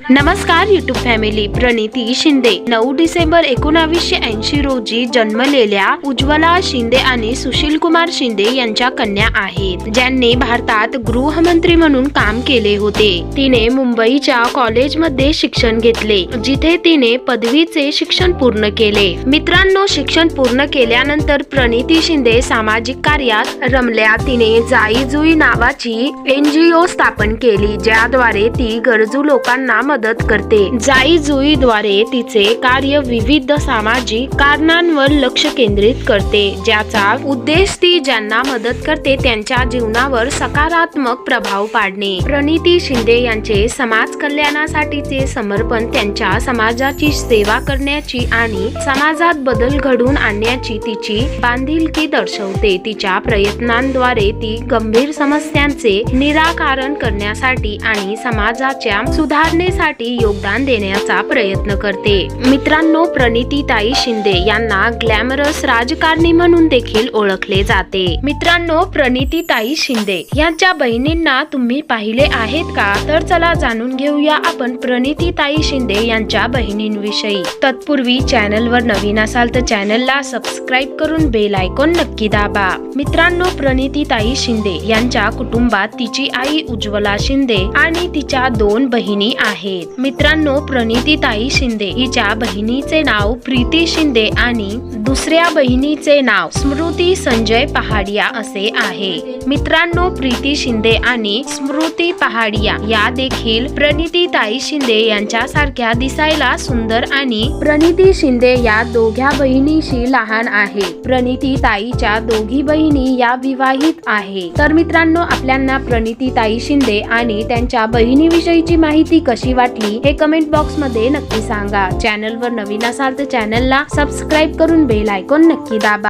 नमस्कार YouTube family Praniti Shinde. नऊ डिसेंबर एकोणावीसशे ऐंशी रोजी जन्मलेल्या उज्ज्वला शिंदे आणि सुशील कुमार शिंदे यांच्या कन्या आहेत ज्यांनी भारतात गृहमंत्री म्हणून काम केले होते. तिने मुंबईच्या कॉलेजमध्ये शिक्षण घेतले जिथे तिने पदवीचे शिक्षण पूर्ण केले. मित्रांनो शिक्षण पूर्ण केल्यानंतर प्रणिती शिंदे सामाजिक कार्यात रमल्या. तिने जाई जुई नावाची एनजीओ स्थापन केली ज्याद्वारे ती गरजू लोकांना मदत करते. जाई जुई द्वारे तिचे कार्य विविध सामाजिक कारणांवर लक्ष केंद्रित करते. ज्याचा उद्देश ती ज्यांना मदत करते त्यांच्या जीवनावर सकारात्मक प्रभाव पाडणे. प्रणिती शिंदे यांचे समाज कल्याणासाठीचे समर्पण त्यांच्या समाजाची सेवा करण्याची आणि समाजात बदल घडवून आणण्याची तिची बांधिलकी दर्शवते. तिच्या प्रयत्नांद्वारे ती गंभीर समस्यांचे निराकरण करण्यासाठी आणि समाजाच्या सुधारणे संस्थेसाठी योगदान देण्याचा प्रयत्न करते. मित्रांनो प्रणितीताई शिंदे यांना ग्लॅमरस राजकारणी म्हणून देखील ओळखले जाते. मित्रांनो प्रणितीताई शिंदे यांच्या बहिणींना तुम्ही पाहिले आहेत का? तर चला जाणून घेऊया आपण प्रणितीताई शिंदे यांच्या बहिणींविषयी. तत्पूर्वी चॅनलवर नवीन असाल तर चॅनलला सबस्क्राईब करून बेल आयकॉन नक्की दाबा. मित्रांनो प्रणितीताई शिंदे यांच्या कुटुंबात तिची आई उज्ज्वला शिंदे आणि तिच्या दोन बहिणी आहेत. मित्रांनो प्रणितीताई शिंदे हिच्या बहिणीचे नाव प्रीती शिंदे आणि दुसऱ्या बहिणीचे नाव स्मृती संजय पहाडिया असे आहे. मित्रांनो प्रीती शिंदे आणि स्मृती पहाडिया या देखील प्रणितीताई शिंदे यांच्यासारख्या दिसायला सुंदर आणि प्रणिती शिंदे या दोघ्या बहिणीशी लहान आहे. प्रणिती ताईच्या दोघी बहिणी या विवाहित आहे. तर मित्रांनो आपल्यांना प्रणिती ताई शिंदे आणि त्यांच्या बहिणीविषयीची माहिती कशी वाटली हे कमेंट बॉक्समध्ये नक्की सांगा. चॅनलवर नवीन असाल तर चॅनलला सबस्क्राईब करून बेल आयकॉन नक्की दाबा.